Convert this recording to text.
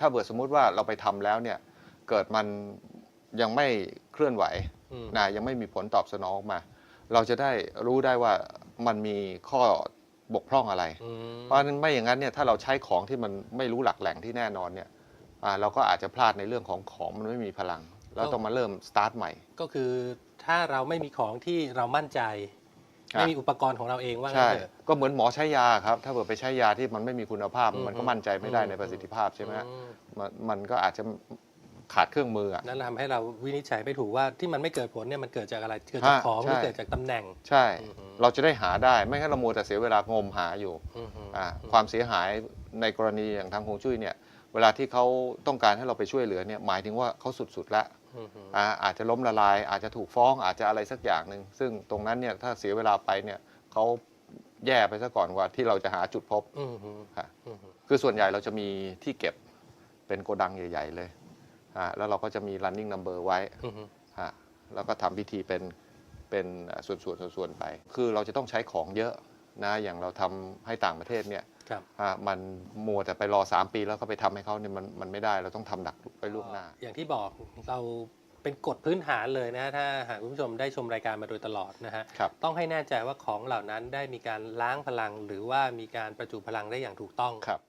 ถ้าเกิดสมมุติว่าเราไปทำแล้วเนี่ยเกิดมันยังไม่เคลื่อนไหวอืมนะยังไม่มีผลตอบสนองออกมา เราจะได้รู้ได้ว่ามันมีข้อบกพร่องอะไรอืมเพราะฉะนั้นไม่อย่างนั้นเนี่ยถ้าเราใช้ของที่มันไม่รู้หลักแหล่งที่แน่นอนเนี่ยอ่าเราก็อาจจะพลาดในเรื่องของของมันไม่มีพลัง แล้วต้องมาเริ่มสตาร์ทใหม่ ก็คือถ้าเราไม่มีของที่เรามั่นใจครับ ไม่มีอุปกรณ์ของเราเองว่างั้ใช่นเถอะ ก็เหมือนหมอใช้ยาครับ ถ้าเกิดไปใช้ยาที่มันไม่มีคุณภาพ อืม มันก็มั่นใจไม่ได้อืมในประสิทธิภาพใช่ไหมฮะอืมมันมันก็อาจจะขาดเครื่องมืออะ นั่นทำให้เราวินิจฉัยไม่ถูกว่าที่มันไม่เกิดผลเนี่ยมันเกิดจากอะไรเกิดจากฮะของหรือใช่ เกิดจากตำแหน่ง ใช่ อืมอืมเราจะได้หาได้ ไม่งั้นเรามัวแต่เสียเวลางมหาอยู่อืมอืม อ่าความเสียหายในกรณีอย่างทางฮวงจุ้ยเนี่ย เวลาที่เขาต้องการให้เราไปช่วยเหลือเนี่ยหมายถึงว่าเขาสุดๆแล้วอืมอืมอ่าอาจจะล้มละลาย อาจจะถูกฟ้องอาจจะอะไรสักอย่างหนึ่งซึ่งตรงนั้นเนี่ยถ้าเสียเวลาไปเนี่ยเขาแย่ไปซะก่อนกว่าที่เราจะหาจุดพบอืมอืมค่ะอืมคือส่วนใหญ่เราจะมีที่เก็บเป็นโกดังใหญ่ ๆ เลยอ่าแล้วเราก็จะมี running number ไว้อืมอ่าแล้วก็ทำพิธีเป็นเป็นอ่าส่วนๆส่วนๆไป คือเราจะต้องใช้ของเยอะนะอย่างเราทำให้ต่างประเทศเนี่ย ครับอ่ามันมัวแต่ไปรอ 3 ปีแล้วก็ไปทำให้เขาเนี่ยมันมันไม่ได้เราต้องทำดักไว้ล่วงหน้า อย่างที่บอกเราเป็นกฎพื้นฐานเลยนะฮะถ้าหากคุณผู้ชมได้ชมรายการมาโดยตลอดนะฮะครับต้องให้แน่ใจว่าของเหล่านั้นได้มีการล้างพลัง หรือว่ามีการประจุพลังได้อย่างถูกต้องครับ